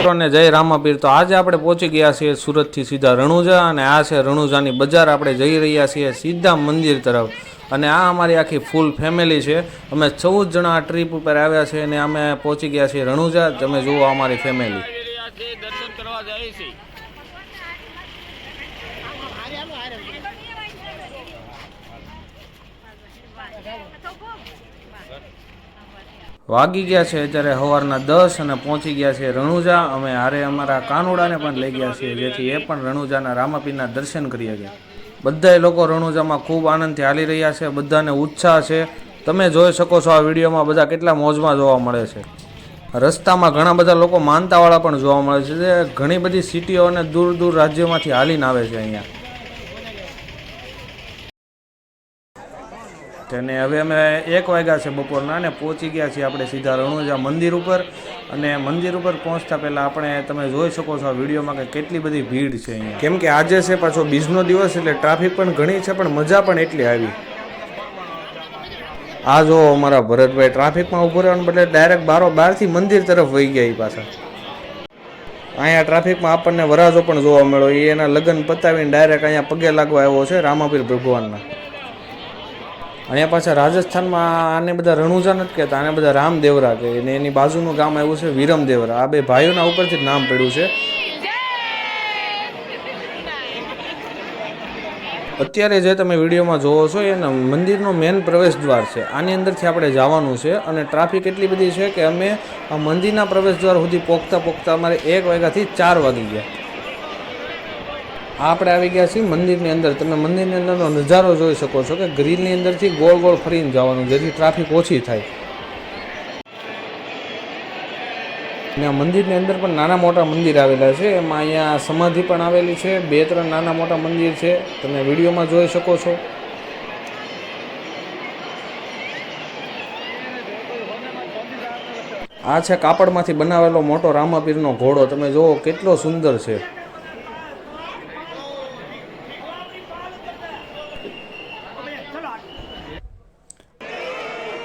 મિત્રોને જય રામાપીર. તો આજે આપણે પહોંચી ગયા છીએ સુરતથી સીધા રણુજા અને આ છે રણુજાની બજાર. આપણે જઈ રહ્યા છીએ સીધા મંદિર તરફ. અને આ અમારી આખી ફૂલ ફેમિલી છે. અમે ચૌદ જણા આ ટ્રીપ ઉપર આવ્યા છે અને અમે પહોંચી ગયા છીએ રણુજા. તમે જુઓ અમારી ફેમિલી દર્શન કરવા જાય છે. વાગી ગયા છે અત્યારે સવારના દસ અને પહોંચી ગયા છે રણુજા. અમે હારે અમારા કાનુડાને પણ લઈ ગયા છીએ, જેથી એ પણ રણુજાના રામાપીરના દર્શન કરી ગયા બધાય લોકો રણુજામાં ખૂબ આનંદથી હાલી રહ્યા છે, બધાને ઉત્સાહ છે. તમે જોઈ શકો છો આ વિડીયોમાં બધા કેટલા મોજમાં જોવા મળે છે. રસ્તામાં ઘણા બધા લોકો માનતાવાળા પણ જોવા મળે છે, જે ઘણી બધી સિટીઓ અને દૂર દૂર રાજ્યોમાંથી હાલીને આવે છે અહીંયા. અને હવે અમે એક વાગ્યા છે બપોરના અને પહોંચી ગયા છીએ આપણે સીધા રણુજા મંદિર ઉપર. અને મંદિર ઉપર પહોંચતા પહેલાં આપણે તમે જોઈ શકો છો આ વિડીયોમાં કે કેટલી બધી ભીડ છે અહીંયા. કેમ કે આજે છે પાછો બીજનો દિવસ એટલે ટ્રાફિક પણ ઘણી છે, પણ મજા પણ એટલી આવી. આ જો અમારા ભરતભાઈ ટ્રાફિકમાં ઊભો રહેવાનું બદલે ડાયરેક્ટ બારો બારથી મંદિર તરફ વહી ગયા એ પાછા. અહીંયા ટ્રાફિકમાં આપણને વરાજો પણ જોવા મળ્યો. એ એના લગ્ન પતાવીને ડાયરેક્ટ અહીંયા પગે લાગવા આવ્યો છે રામાપીર ભગવાનના. અહીંયા પાછા રાજસ્થાનમાં આને બધા રણુજા નથી કહેતા, આને બધા રામદેવરા કહે અને એની બાજુનું ગામ આવ્યું છે વિરમદેવરા. આ બે ભાઈઓના ઉપરથી જ નામ પડ્યું છે. અત્યારે જે તમે વિડીયોમાં જોવો છો એ મંદિરનો મેન પ્રવેશ દ્વાર છે. આની અંદરથી આપણે જવાનું છે અને ટ્રાફિક એટલી બધી છે કે અમે આ મંદિરના પ્રવેશ દ્વાર સુધી પહોંચતા પહોંચતા અમારે એક વાગ્યાથી ચાર વાગી ગયા. આપણે આવી ગયા છીએ મંદિરની અંદર. તમે મંદિરની અંદરનો નજારો જોઈ શકો છો કે ગ્રીલની અંદરથી ગોળ ગોળ ફરીને જવાનું, જેથી ટ્રાફિક ઓછી થાય. અને આ મંદિરની અંદર પણ નાના મોટા મંદિર આવેલા છે. એમાં અહીંયા સમાધિ પણ આવેલી છે. બે ત્રણ નાના મોટા મંદિર છે. તમે વિડીયોમાં જોઈ શકો છો. આ છે કાપડમાંથી બનાવેલો મોટો રામાપીરનો ઘોડો. તમે જુઓ કેટલો સુંદર છે.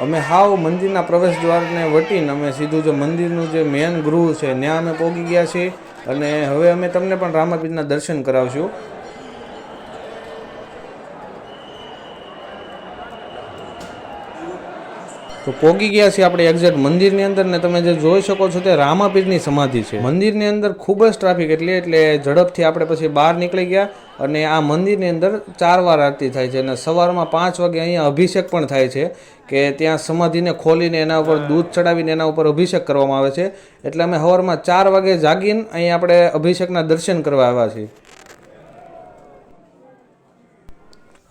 અમે હાવ મંદિરના પ્રવેશ દ્વારને વટીને અમે સીધું જે મંદિરનું જે મેન ગૃહ છે, ત્યાં અમે પહોંચી ગયા છીએ અને હવે અમે તમને પણ રામાપીરના દર્શન કરાવશું. તો પોગી ગયા છીએ આપણે એક્ઝેક્ટ મંદિરની અંદર ને તમે જે જોઈ શકો છો તે રામાપીરની સમાધિ છે. મંદિરની અંદર ખૂબ જ ટ્રાફિક એટલે એટલે ઝડપથી આપણે પછી બહાર નીકળી ગયા. અને આ મંદિરની અંદર ચાર વાર આરતી થાય છે અને સવારમાં પાંચ વાગે અહીંયા અભિષેક પણ થાય છે કે ત્યાં સમાધિને ખોલીને એના ઉપર દૂધ ચડાવીને એના ઉપર અભિષેક કરવામાં આવે છે. એટલે અમે સવારમાં ચાર વાગે જાગીને અહીંયા આપણે અભિષેકના દર્શન કરવા આવ્યા છીએ.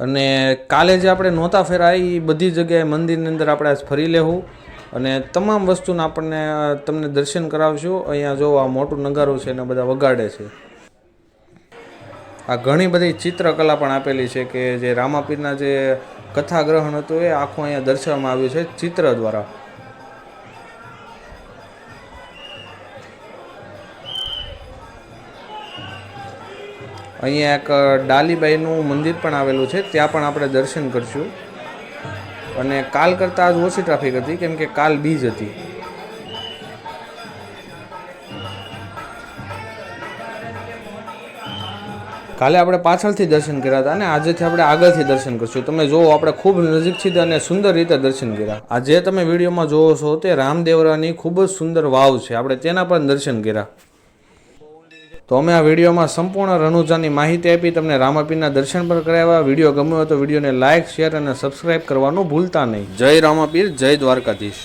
અને કાલે જે આપણે નહોતા ફેરાય એ બધી જગ્યાએ મંદિરની અંદર આપણે ફરી લેવું. અને તમામ વસ્તુના આપણને તમને દર્શન કરાવશું. અહીંયા જો આ મોટું નગારું છે એને બધા વગાડે છે. આ ઘણી બધી ચિત્રકલા પણ આપેલી છે કે જે રામાપીરના જે કથાગ્રહણ હતું એ આખું અહીંયા દર્શાવવામાં આવ્યું છે ચિત્ર દ્વારા. અહીંયા એક ડાલીબાઈનું મંદિર પણ આવેલું છે, ત્યાં પણ આપણે દર્શન કરશું. અને કાલ કરતાં આજ ઓછી ટ્રાફિક હતી, કેમ કે કાલ બીજ હતી. કાલે આપણે પાછળથી દર્શન કર્યા હતા અને આજેથી આપણે આગળથી દર્શન કરશું. તમે જુઓ આપણે ખૂબ નજીકથી અને સુંદર રીતે દર્શન કર્યા. આ જે તમે વિડીયોમાં જોવો છો તે રામદેવરાની ખૂબ જ સુંદર વાવ છે. આપણે તેના પણ દર્શન કર્યા. તો અમે આ વિડીયોમાં સંપૂર્ણ રણુજાની માહિતી આપી, તમને રામાપીરના દર્શન પર કરાવ્યા. વીડિયો ગમ્યો હોય તો વિડીયોને લાઇક શેર અને સબસ્ક્રાઇબ કરવાનું ભૂલતા નહીં. જય રામાપીર, જય દ્વારકાધીશ.